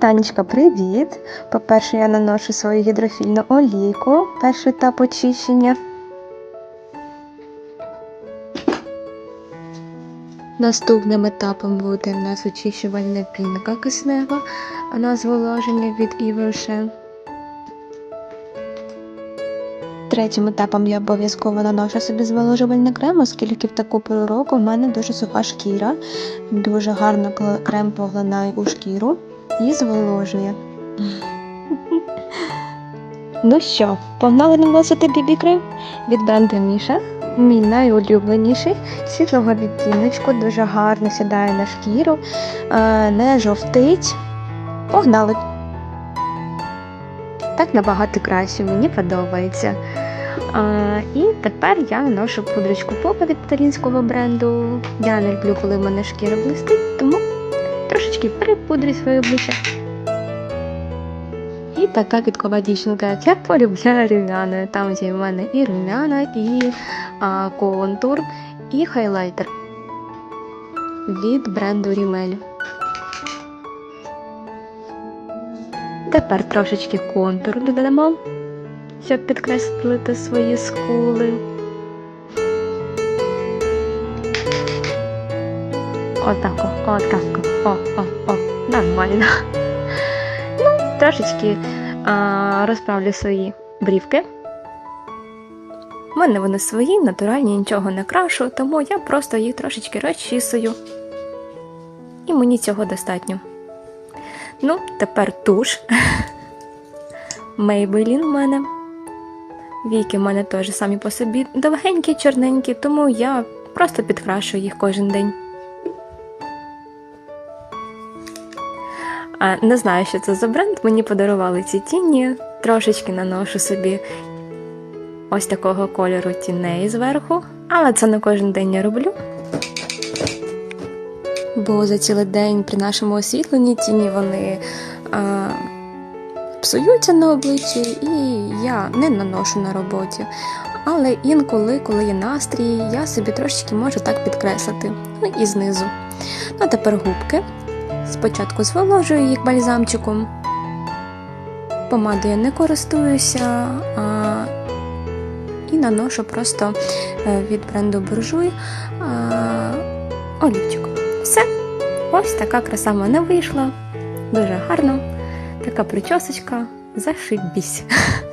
Танечка, привіт! По-перше, я наношу свою гідрофільну олійку, перший етап очищення. Наступним етапом буде в нас очищувальна пінка киснева, а на зволоження від Івершен. Третім етапом я обов'язково наношу собі зволожувальний крем, оскільки в таку пору року в мене дуже суха шкіра. Дуже гарно крем поглинає у шкіру і зволожує. Ну що, погнали наносити бібі крем від бренду Міша. Мій найулюбленіший світлого відтіночку, дуже гарно сідає на шкіру, е, не жовтить. Погнали! Так набагато краще, мені подобається. А, і тепер я наношу пудрочку попа від італійського бренду. Я не люблю, коли в мене шкіра блистить, тому трошечки перепудрю своє обличчя. І така квіткова дівчинка. Я полюбляю румяна. Там є в мене і румяна, і а, контур, і хайлайтер від бренду Rimmel. Тепер трошечки контуру додамо, щоб підкреслити свої скули. Отако, отако, о, о, о, нормально. Ну, трошечки а, розправлю свої брівки. У мене вони свої, натуральні, нічого не крашу, тому я просто їх трошечки розчісую. І мені цього достатньо. Ну, тепер туш. Maybelline в мене. Віки в мене теж самі по собі довгенькі, чорненькі, тому я просто підкрашую їх кожен день. Не знаю, що це за бренд. Мені подарували ці тіні. Трошечки наношу собі ось такого кольору тіней зверху, але це не кожен день я роблю. Бо за цілий день при нашому освітленні тіні вони а, псуються на обличчі, і я не наношу на роботі. Але інколи, коли є настрій, я собі трошечки можу так підкреслити. Ну і знизу. Ну, а тепер губки. Спочатку зволожую їх бальзамчиком. Помадою не користуюся а, і наношу просто е, від бренду Буржуй олівчик. Все. Ось така краса в мене вийшла. Дуже гарно. Така причосочка. Зашибісь.